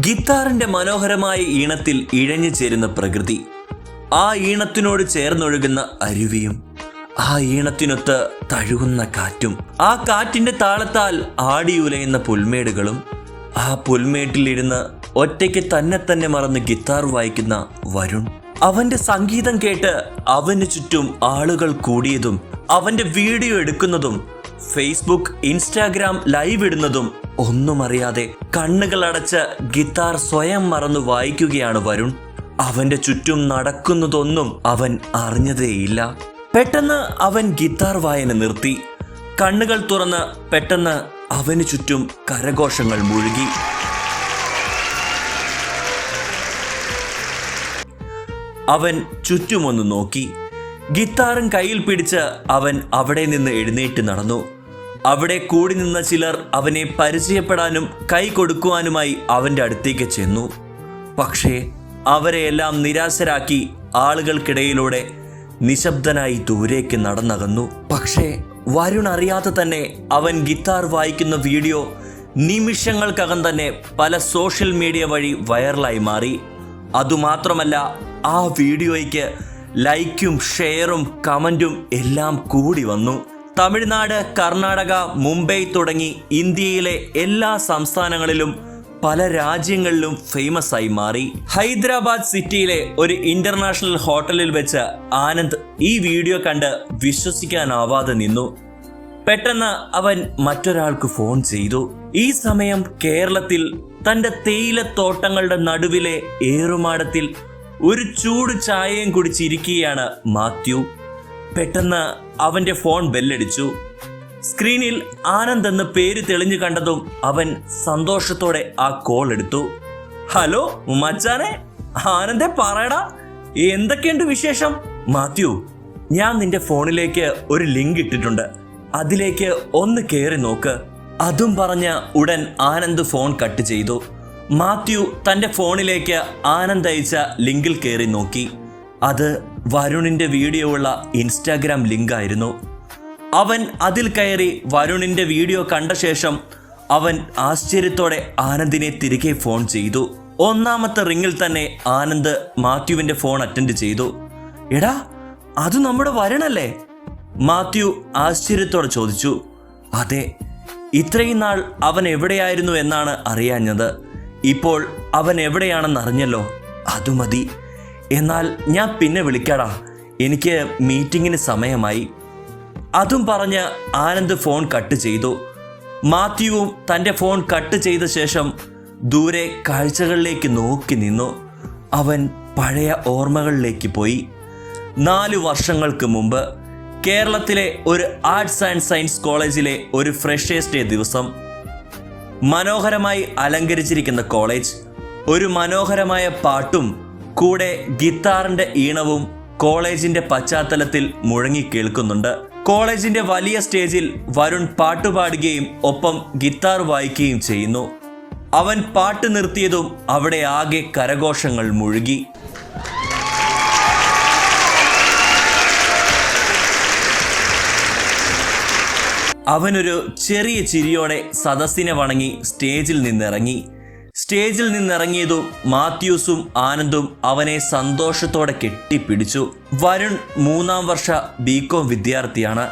ഗിത്താറിന്റെ മനോഹരമായ ഈണത്തിൽ ഇഴഞ്ഞു ചേരുന്ന പ്രകൃതി ആ ഈണത്തിനോട് ചേർന്നൊഴുകുന്ന അരുവിയും ആ ഈണത്തിനൊത്ത് തഴുകുന്ന കാറ്റും ആ കാറ്റിന്റെ താളത്താൽ ആടിയുലയുന്ന പുൽമേടുകളും ആ പുൽമേട്ടിലിരുന്ന് ഒറ്റയ്ക്ക് തന്നെ തന്നെ മറന്ന് ഗിത്താർ വായിക്കുന്ന വരുൺ. അവന്റെ സംഗീതം കേട്ട് അവന് ചുറ്റും ആളുകൾ കൂടിയതും അവന്റെ വീഡിയോ എടുക്കുന്നതും ഫേസ്ബുക്ക് ഇൻസ്റ്റാഗ്രാം ലൈവ് ഇടുന്നതും ഒന്നും അറിയാതെ കണ്ണുകൾ അടച്ച് ഗിത്താർ സ്വയം മറന്നു വായിക്കുകയാണ് വരുൺ. അവന്റെ ചുറ്റും നടക്കുന്നതൊന്നും അവൻ അറിഞ്ഞതേയില്ല. പെട്ടെന്ന് അവൻ ഗിത്താർ വായന നിർത്തി. കണ്ണുകൾ തുറന്ന് പെട്ടെന്ന് അവന് ചുറ്റും കരഘോഷങ്ങൾ മുഴുകി. അവൻ ചുറ്റുമൊന്ന് നോക്കി. ഗിത്താറും കയ്യിൽ പിടിച്ച് അവൻ അവിടെ നിന്ന് എഴുന്നേറ്റ് നടന്നു. അവിടെ കൂടി നിന്ന ചിലർ അവനെ പരിചയപ്പെടാനും കൈ കൊടുക്കുവാനുമായി അവന്റെ അടുത്തേക്ക് ചെന്നു. പക്ഷേ അവരെയെല്ലാം നിരാശരാക്കി ആളുകൾക്കിടയിലൂടെ നിശബ്ദനായി ദൂരേക്ക് നടന്നകന്നു. പക്ഷേ വരുൺ അറിയാതെ തന്നെ അവൻ ഗിത്താർ വായിക്കുന്ന വീഡിയോ നിമിഷങ്ങൾക്കകം തന്നെ പല സോഷ്യൽ മീഡിയ വഴി വൈറലായി മാറി. അതുമാത്രമല്ല ആ വീഡിയോയ്ക്ക് ലൈക്കും ഷെയറും കമന്റും എല്ലാം കൂടി വന്നു. തമിഴ്നാട് കർണാടക മുംബൈ തുടങ്ങി ഇന്ത്യയിലെ എല്ലാ സംസ്ഥാനങ്ങളിലും പല രാജ്യങ്ങളിലും ഫേമസ് ആയി മാറി. ഹൈദരാബാദ് സിറ്റിയിലെ ഒരു ഇന്റർനാഷണൽ ഹോട്ടലിൽ വെച്ച് ആനന്ദ് ഈ വീഡിയോ കണ്ട് വിശ്വസിക്കാനാവാതെ നിന്നു. പെട്ടെന്ന് അവൻ മറ്റൊരാൾക്ക് ഫോൺ ചെയ്തു. ഈ സമയം കേരളത്തിൽ തന്റെ തേയിലത്തോട്ടങ്ങളുടെ നടുവിലെ ഏറുമാടത്തിൽ ഒരു ചൂട് ചായയും കുടിച്ചിരിക്കുകയാണ് മാത്യു. പെട്ടെന്ന് അവന്റെ ഫോൺ ബെല്ലടിച്ചു. സ്ക്രീനിൽ ആനന്ദ് എന്ന് പേര് തെളിഞ്ഞു കണ്ടതും അവൻ സന്തോഷത്തോടെ ആ കോൾ എടുത്തു. ഹലോ മച്ചാനെ ആനന്ദെ പറയടാ എന്തൊക്കെയുണ്ട് വിശേഷം? മാത്യു ഞാൻ നിന്റെ ഫോണിലേക്ക് ഒരു ലിങ്ക് ഇട്ടിട്ടുണ്ട്. അതിലേക്ക് ഒന്ന് കയറി നോക്ക്. അതും പറഞ്ഞ ഉടൻ ആനന്ദ് ഫോൺ കട്ട് ചെയ്തു. മാത്യു തന്റെ ഫോണിലേക്ക് ആനന്ദ് അയച്ച ലിങ്കിൽ കയറി നോക്കി. അത് വരുണിന്റെ വീഡിയോ ഉള്ള ഇൻസ്റ്റാഗ്രാം ലിങ്കായിരുന്നു അവൻ അതിൽ കയറി വരുണിന്റെ വീഡിയോ കണ്ട ശേഷം അവൻ ആശ്ചര്യത്തോടെ ആനന്ദിനെ തിരികെ ഫോൺ ചെയ്തു. ഒന്നാമത്തെ റിങ്ങിൽ തന്നെ ആനന്ദ് മാത്യുവിന്റെ ഫോൺ അറ്റൻഡ് ചെയ്തു. എടാ അത് നമ്മുടെ വരണല്ലേ? മാത്യു ആശ്ചര്യത്തോടെ ചോദിച്ചു. അതെ ഇത്രയും നാൾ അവൻ എവിടെയായിരുന്നു എന്നാണ് അറിയാഞ്ഞത്. ഇപ്പോൾ അവൻ എവിടെയാണെന്ന് അറിഞ്ഞല്ലോ. അതുമതി മതി. എന്നാൽ ഞാൻ പിന്നെ വിളിക്കാടാ. എനിക്ക് മീറ്റിങ്ങിന് സമയമായി. അതും പറഞ്ഞ് ആനന്ദ് ഫോൺ കട്ട് ചെയ്തു. മാത്യുവും തന്റെ ഫോൺ കട്ട് ചെയ്ത ശേഷം ദൂരെ കാഴ്ചകളിലേക്ക് നോക്കി നിന്നു. അവൻ പഴയ ഓർമ്മകളിലേക്ക് പോയി. നാലു വർഷങ്ങൾക്ക് മുമ്പ് കേരളത്തിലെ ഒരു ആർട്സ് ആൻഡ് സയൻസ് കോളേജിലെ ഒരു ഫ്രഷേഴ്സ് ഡേ ദിവസം. മനോഹരമായി അലങ്കരിച്ചിരിക്കുന്ന കോളേജ്. ഒരു മനോഹരമായ പാട്ടും കൂടെ ഗിത്താറിന്റെ ഈണവും കോളേജിന്റെ പശ്ചാത്തലത്തിൽ മുഴങ്ങി കേൾക്കുന്നുണ്ട്. കോളേജിന്റെ വലിയ സ്റ്റേജിൽ വരുൺ പാട്ടുപാടുകയും ഒപ്പം ഗിത്താർ വായിക്കുകയും ചെയ്യുന്നു. അവൻ പാട്ട് നിർത്തിയതും അവിടെ ആകെ കരഘോഷങ്ങൾ മുഴുകി. അവനൊരു ചെറിയ ചിരിയോടെ സദസ്സിനെ വണങ്ങി സ്റ്റേജിൽ നിന്നിറങ്ങി. സ്റ്റേജിൽ നിന്നിറങ്ങിയതും മാത്യൂസും ആനന്ദും അവനെ സന്തോഷത്തോടെ കെട്ടിപ്പിടിച്ചു. വരുൺ മൂന്നാം വർഷ ബികോം വിദ്യാർത്ഥിയാണ്.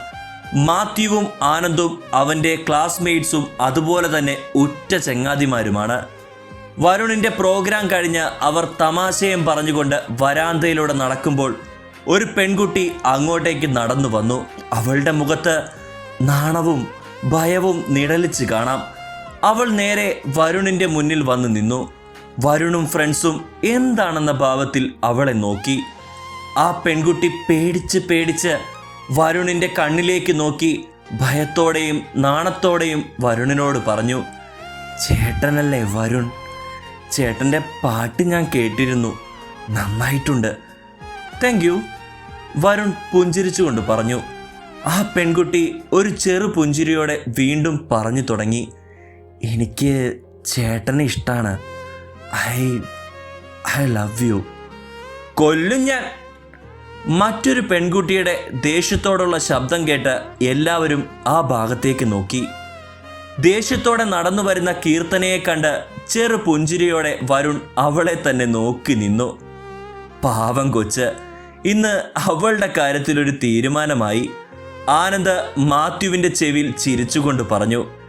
മാത്യുവും ആനന്ദും അവന്റെ ക്ലാസ്മേറ്റ്സും അതുപോലെ തന്നെ ഉറ്റ ചങ്ങാതിമാരുമാണ്. വരുണിന്റെ പ്രോഗ്രാം കഴിഞ്ഞ് അവർ തമാശയും പറഞ്ഞുകൊണ്ട് വരാന്തയിലൂടെ നടക്കുമ്പോൾ ഒരു പെൺകുട്ടി അങ്ങോട്ടേക്ക് നടന്നു വന്നു അവളുടെ മുഖത്ത് നാണവും ഭയവും നിഴലിച്ച് കാണാം. അവൾ നേരെ വരുണിന്റെ മുന്നിൽ വന്ന് നിന്നു. വരുണും ഫ്രണ്ട്സും എന്താണെന്ന ഭാവത്തിൽ അവളെ നോക്കി. ആ പെൺകുട്ടി പേടിച്ച് പേടിച്ച് വരുണിന്റെ കണ്ണിലേക്ക് നോക്കി ഭയത്തോടെയും നാണത്തോടെയും വരുണിനോട് പറഞ്ഞു ചേട്ടനല്ലേ വരുൺ? ചേട്ടന്റെ പാട്ട് ഞാൻ കേട്ടിരുന്നു. നന്നായിട്ടുണ്ട്. താങ്ക് യു വരുൺ പുഞ്ചിരിച്ചുകൊണ്ട് പറഞ്ഞു. ആ പെൺകുട്ടി ഒരു ചെറു പുഞ്ചിരിയോടെ വീണ്ടും പറഞ്ഞു തുടങ്ങി. എനിക്ക് ചേട്ടനെ ഇഷ്ടമാണ് ഐ ഐ ലവ് യു. കൊല്ലും ഞാൻ. മറ്റൊരു പെൺകുട്ടിയുടെ ദേഷ്യത്തോടുള്ള ശബ്ദം കേട്ട് എല്ലാവരും ആ ഭാഗത്തേക്ക് നോക്കി. ദേഷ്യത്തോടെ നടന്നു വരുന്ന കീർത്തനയെ കണ്ട് ചെറു പുഞ്ചിരിയോടെ വരുൺ അവളെ തന്നെ നോക്കി നിന്നു. പാവം കൊച്ച്. ഇന്ന് അവളുടെ കാര്യത്തിലൊരു തീരുമാനമായി. ആനന്ദ് മാത്യുവിന്റെ ചെവിയിൽ ചിരിച്ചുകൊണ്ട് പറഞ്ഞു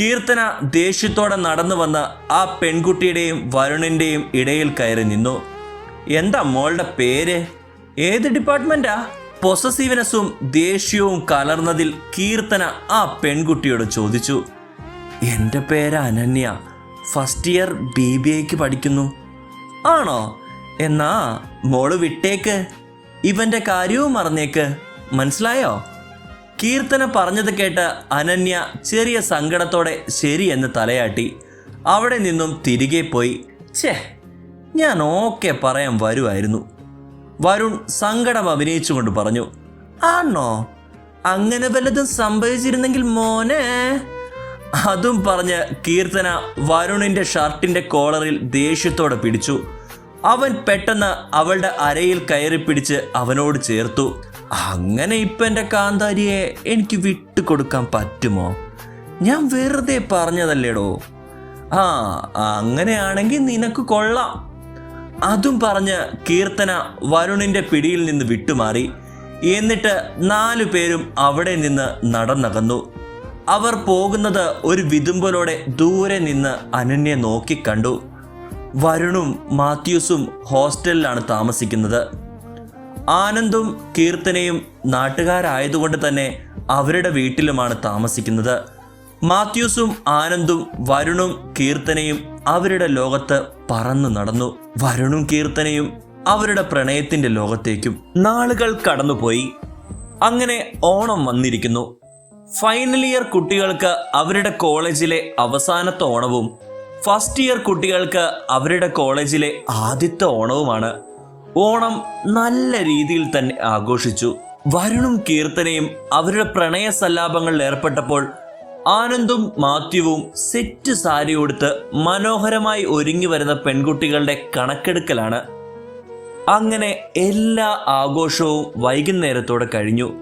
കീർത്തന ദേഷ്യത്തോടെ നടന്നു വന്ന് ആ പെൺകുട്ടിയുടെയും വരുണിന്റെയും ഇടയിൽ കയറി നിന്നു. എന്താ മോളുടെ പേര്? ഏത് ഡിപ്പാർട്ട്മെന്റാ പൊസസീവ്നെസ്സും ദേഷ്യവും കലർന്നതിൽ കീർത്തന ആ പെൺകുട്ടിയോട് ചോദിച്ചു. എന്റെ പേര് Ananya. First year B B എക്ക് പഠിക്കുന്നു. ആണോ? എന്നാ മോൾ വിട്ടേക്ക്. ഇവന്റെ കാര്യവും മറന്നേക്ക്. മനസ്സിലായോ? കീർത്തന പറഞ്ഞത് കേട്ട് അനന്യ ചെറിയ സങ്കടത്തോടെ ശരിയെന്ന് തലയാട്ടി. അവിടെ നിന്നും തിരികെ പോയി. ഛേ ഞാൻ ഓക്കെ പറയാൻ വരുമായിരുന്നു വരുൺ സങ്കടം അഭിനയിച്ചുകൊണ്ട് പറഞ്ഞു ആണോ? അങ്ങനെ വല്ലതും സംഭവിച്ചിരുന്നെങ്കിൽ മോനെ. അതും പറഞ്ഞ് കീർത്തന വരുണിന്റെ ഷർട്ടിന്റെ കോളറിൽ ദേഷ്യത്തോടെ പിടിച്ചു. അവൻ പെട്ടെന്ന് അവളുടെ അരയിൽ കയറി പിടിച്ച് അവനോട് ചേർത്തു. അങ്ങനെ ഇപ്പം എന്റെ കാന്താരിയെ എനിക്ക് വിട്ടുകൊടുക്കാൻ പറ്റുമോ? ഞാൻ വെറുതെ പറഞ്ഞതല്ലേടോ? ആ അങ്ങനെയാണെങ്കിൽ നിനക്ക് കൊള്ളാം. അതും പറഞ്ഞ് കീർത്തന വരുണിന്റെ പിടിയിൽ നിന്ന് വിട്ടുമാറി. എന്നിട്ട് നാലു പേരും അവിടെ നിന്ന് നടന്നകന്നു. അവർ പോകുന്നത് ഒരു വിതുമ്പലോടെ ദൂരെ നിന്ന് അനന്യെ നോക്കിക്കണ്ടു വരുണും മാത്യൂസും ഹോസ്റ്റലിലാണ് താമസിക്കുന്നത്. ആനന്ദും കീർത്തനയും നാട്ടുകാരായതുകൊണ്ട് തന്നെ അവരുടെ വീട്ടിലുമാണ് താമസിക്കുന്നത്. മാത്യൂസും ആനന്ദും വരുണും കീർത്തനയും അവരുടെ ലോകത്ത് പറന്നു നടന്നു. വരുണും കീർത്തനയും അവരുടെ പ്രണയത്തിന്റെ ലോകത്തേക്കും നാളുകൾ കടന്നുപോയി. അങ്ങനെ ഓണം വന്നിരിക്കുന്നു. ഫൈനൽ ഇയർ കുട്ടികൾക്ക് അവരുടെ കോളേജിലെ അവസാനത്തെ ഓണവും ഫസ്റ്റ് ഇയർ കുട്ടികൾക്ക് അവരുടെ കോളേജിലെ ആദ്യത്തെ ഓണവുമാണ്. ഓണം നല്ല രീതിയിൽ തന്നെ ആഘോഷിച്ചു. വരുണും കീർത്തനയും അവരുടെ പ്രണയ സല്ലാപങ്ങളിൽ ഏർപ്പെട്ടപ്പോൾ ആനന്ദും മാത്യുവും സെറ്റ് സാരി ഉടുത്ത് മനോഹരമായി ഒരുങ്ങി വരുന്ന പെൺകുട്ടികളുടെ കണക്കെടുക്കലാണ്. അങ്ങനെ എല്ലാ ആഘോഷവും വൈകുന്നേരത്തോടെ കഴിഞ്ഞു.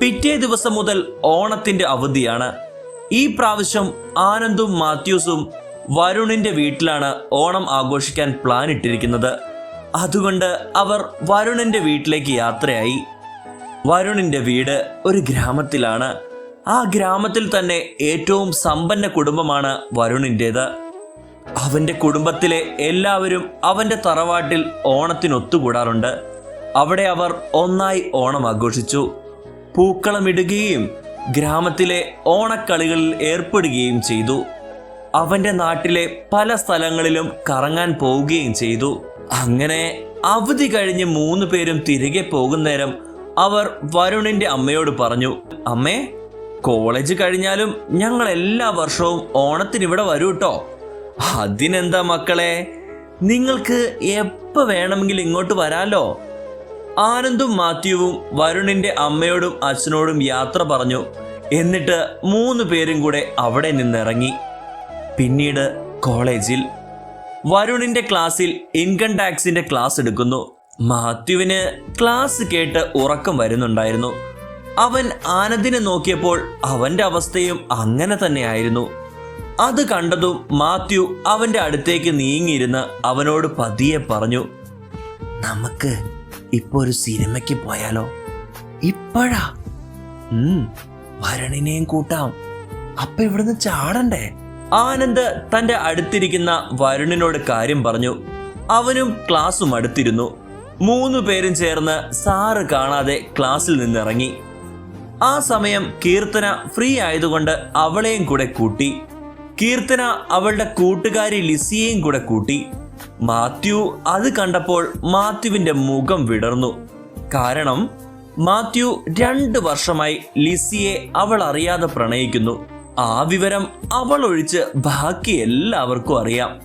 പിറ്റേ ദിവസം മുതൽ ഓണത്തിന്റെ അവധിയാണ്. ഈ പ്രാവശ്യം ആനന്ദും മാത്യൂസും വരുണിന്റെ വീട്ടിലാണ് ഓണം ആഘോഷിക്കാൻ പ്ലാൻ ഇട്ടിരിക്കുന്നത്. അതുകൊണ്ട് അവർ വരുണിന്റെ വീട്ടിലേക്ക് യാത്രയായി. വരുണിന്റെ വീട് ഒരു ഗ്രാമത്തിലാണ്. ആ ഗ്രാമത്തിൽ തന്നെ ഏറ്റവും സമ്പന്ന കുടുംബമാണ് വരുണിന്റേത് അവന്റെ കുടുംബത്തിലെ എല്ലാവരും അവന്റെ തറവാട്ടിൽ ഓണത്തിനൊത്തുകൂടാറുണ്ട്. അവിടെ അവർ ഒന്നായി ഓണം ആഘോഷിച്ചു. പൂക്കളമിടുകയും ഗ്രാമത്തിലെ ഓണക്കളികളിൽ ഏർപ്പെടുകയും ചെയ്തു. അവന്റെ നാട്ടിലെ പല സ്ഥലങ്ങളിലും കറങ്ങാൻ പോവുകയും ചെയ്തു. അങ്ങനെ അവധി കഴിഞ്ഞ് മൂന്ന് പേരും തിരികെ പോകുന്നേരം അവർ വരുണിന്റെ അമ്മയോട് പറഞ്ഞു അമ്മേ കോളേജ് കഴിഞ്ഞാലും ഞങ്ങൾ എല്ലാ വർഷവും ഓണത്തിന് ഇവിടെ വരൂ കേട്ടോ അതിനെന്താ മക്കളെ നിങ്ങൾക്ക് എപ്പോൾ വേണമെങ്കിലും ഇങ്ങോട്ട് വരാലോ? ആനന്ദും മാത്യുവും വരുണിന്റെ അമ്മയോടും അച്ഛനോടും യാത്ര പറഞ്ഞു. എന്നിട്ട് മൂന്ന് പേരും കൂടെ അവിടെ നിന്നിറങ്ങി. പിന്നീട് കോളേജിൽ വരുണിന്റെ ക്ലാസ്സിൽ ഇൻകം ടാക്സിന്റെ ക്ലാസ് എടുക്കുന്നു. മാത്യുവിന് ക്ലാസ് കേട്ട് ഉറക്കം വരുന്നുണ്ടായിരുന്നു. അവൻ ആനന്ദിനെ നോക്കിയപ്പോൾ അവന്റെ അവസ്ഥയും അങ്ങനെ തന്നെയായിരുന്നു. അത് കണ്ടതും മാത്യു അവന്റെ അടുത്തേക്ക് നീങ്ങിയിരുന്ന് അവനോട് പതിയെ പറഞ്ഞു നമുക്ക് ഇപ്പോൾ ഒരു സിനിമയ്ക്ക് പോയാലോ? ഇപ്പോഴാ. വരണിനെയും കൂട്ടാം. അപ്പൊ ഇവിടുന്ന് ചാടണ്ടേ? ആനന്ദ് തന്റെ അടുത്തിരിക്കുന്ന വരുണിനോട് കാര്യം പറഞ്ഞു. അവനും ക്ലാസ്സും അടുത്തിരുന്നു. മൂന്നു പേരും ചേർന്ന് സാറ് കാണാതെ ക്ലാസ്സിൽ നിന്നിറങ്ങി. ആ സമയം കീർത്തന ഫ്രീ ആയതുകൊണ്ട് അവളെയും കൂടെ കൂട്ടി. കീർത്തന അവളുടെ കൂട്ടുകാരി ലിസിയെയും കൂടെ കൂട്ടി. മാത്യു അത് കണ്ടപ്പോൾ മാത്യുവിന്റെ മുഖം വിടർന്നു. കാരണം മാത്യു രണ്ട് വർഷമായി ലിസിയെ അവൾ അറിയാതെ പ്രണയിക്കുന്നു. ആ വിവരം അവൾ ഒഴിച്ച് ബാക്കി എല്ലാവർക്കും അറിയാം.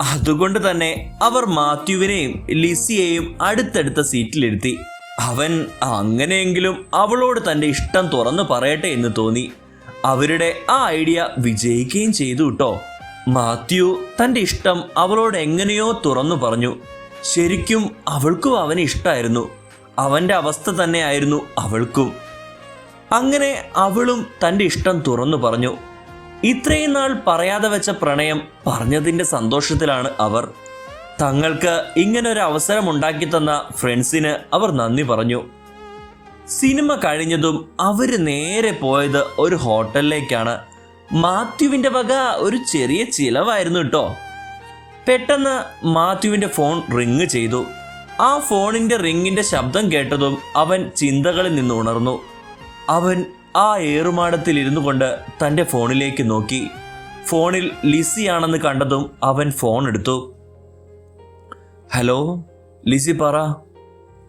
അതുകൊണ്ട് തന്നെ അവർ മാത്യുവിനെയും ലിസിയെയും അടുത്തടുത്ത സീറ്റിലിരുത്തി. അവൻ അങ്ങനെയെങ്കിലും അവളോട് തന്റെ ഇഷ്ടം തുറന്നു പറയട്ടെ എന്ന് തോന്നി. അവരുടെ ആ ഐഡിയ വിജയിക്കുകയും ചെയ്തു കേട്ടോ. മാത്യു തന്റെ ഇഷ്ടം അവളോട് എങ്ങനെയോ തുറന്നു പറഞ്ഞു. ശരിക്കും അവൾക്കും അവന് ഇഷ്ടമായിരുന്നു അവന്റെ അവസ്ഥ തന്നെയായിരുന്നു അവൾക്കും. അങ്ങനെ അവളും തന്റെ ഇഷ്ടം തുറന്നു പറഞ്ഞു. ഇത്രയും നാൾ പറയാതെ വെച്ച പ്രണയം പറഞ്ഞതിന്റെ സന്തോഷത്തിലാണ് അവർ. തങ്ങൾക്ക് ഇങ്ങനൊരു അവസരം ഉണ്ടാക്കി തന്ന ഫ്രണ്ട്സിന് അവർ നന്ദി പറഞ്ഞു. സിനിമ കഴിഞ്ഞതും അവർ നേരെ പോയത് ഒരു ഹോട്ടലിലേക്കാണ്. മാത്യുവിന്റെ വക ഒരു ചെറിയ ചിലവായിരുന്നു കേട്ടോ പെട്ടെന്ന് മാത്യുവിന്റെ ഫോൺ റിങ് ചെയ്തു. ആ ഫോണിന്റെ റിങ്ങിന്റെ ശബ്ദം കേട്ടതും അവൻ ചിന്തകളിൽ നിന്ന് ഉണർന്നു. അവൻ ആ ഏറുമാടത്തിൽ ഇരുന്നു കൊണ്ട് തന്റെ ഫോണിലേക്ക് നോക്കി. ഫോണിൽ ലിസിയാണെന്ന് കണ്ടതും അവൻ ഫോൺ എടുത്തു. ഹലോ ലിസി പറ.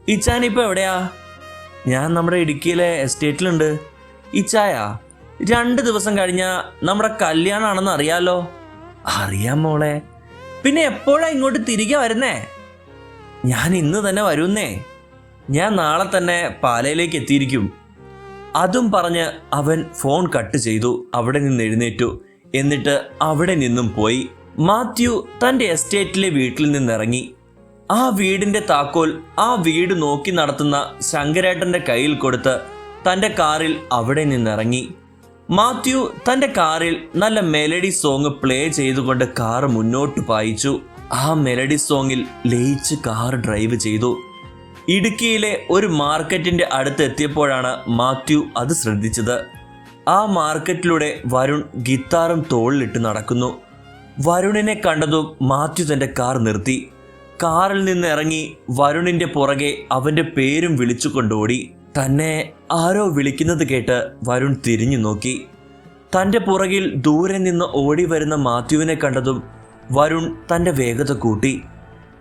ഇച്ചാൻ ഇപ്പം എവിടെയാ? ഞാൻ നമ്മുടെ ഇടുക്കിയിലെ എസ്റ്റേറ്റിലുണ്ട്. ഇച്ചായ രണ്ട് ദിവസം കഴിഞ്ഞാൽ നമ്മുടെ കല്യാണമാണെന്ന് അറിയാലോ? അറിയാം മോളെ. പിന്നെ എപ്പോഴാ ഇങ്ങോട്ട് തിരികെ വരുന്നേ? ഞാൻ ഇന്ന് തന്നെ വരുന്നേ. ഞാൻ നാളെ തന്നെ പാലയിലേക്ക് എത്തിയിരിക്കും. അതും പറഞ്ഞ് അവൻ ഫോൺ കട്ട് ചെയ്തു അവിടെ നിന്ന് എഴുന്നേറ്റു. എന്നിട്ട് അവിടെ നിന്നും പോയി. മാത്യു തന്റെ എസ്റ്റേറ്റിലെ വീട്ടിൽ നിന്നിറങ്ങി. ആ വീടിന്റെ താക്കോൽ ആ വീട് നോക്കി നടത്തുന്ന ശങ്കരേട്ടന്റെ കയ്യിൽ കൊടുത്ത് തന്റെ കാറിൽ അവിടെ നിന്നിറങ്ങി. മാത്യു തന്റെ കാറിൽ നല്ല മെലഡി സോങ് പ്ലേ ചെയ്തുകൊണ്ട് കാർ മുന്നോട്ട് പായിച്ചു. ആ മെലഡി സോങ്ങിൽ ലയിച്ച് കാർ ഡ്രൈവ് ചെയ്തു. ഇടുക്കിയിലെ ഒരു മാർക്കറ്റിന്റെ അടുത്ത് എത്തിയപ്പോഴാണ് മാത്യു അത് ശ്രദ്ധിച്ചത്. ആ മാർക്കറ്റിലൂടെ വരുൺ ഗിത്താറും തോളിലിട്ട് നടക്കുന്നു. വരുണിനെ കണ്ടതും മാത്യു തന്റെ കാർ നിർത്തി. കാറിൽ നിന്ന് ഇറങ്ങി വരുണിന്റെ പുറകെ അവന്റെ പേരും വിളിച്ചു കൊണ്ടോടി തന്നെ ആരോ വിളിക്കുന്നത് കേട്ട് വരുൺ തിരിഞ്ഞു നോക്കി. തന്റെ പുറകിൽ ദൂരെ നിന്ന് ഓടി വരുന്ന മാത്യുവിനെ കണ്ടതും വരുൺ തന്റെ വേഗത കൂട്ടി.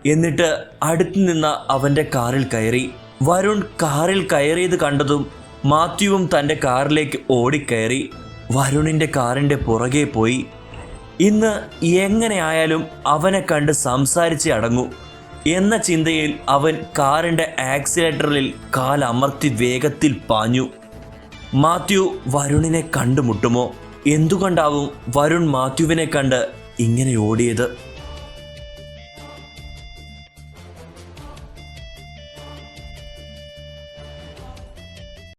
എന്നിട്ട് അടുത്തു നിന്ന അവന്റെ കാറിൽ കയറി. വരുൺ കാറിൽ കയറിയത് കണ്ടതും മാത്യുവും തന്റെ കാറിലേക്ക് ഓടിക്കയറി. വരുണിന്റെ കാറിന്റെ പുറകെ പോയി. ഇന്ന് എങ്ങനെയായാലും അവനെ കണ്ട് സംസാരിച്ച് അടങ്ങൂ. എന്ന ചിന്തയിൽ അവൻ കാറിന്റെ ആക്സിലേറ്ററിൽ കാലമർത്തി വേഗത്തിൽ പാഞ്ഞു. മാത്യു വരുണിനെ കണ്ടുമുട്ടുമോ? എന്തുകൊണ്ടാവും വരുൺ മാത്യുവിനെ കണ്ട് ഇങ്ങനെ ഓടിയത്?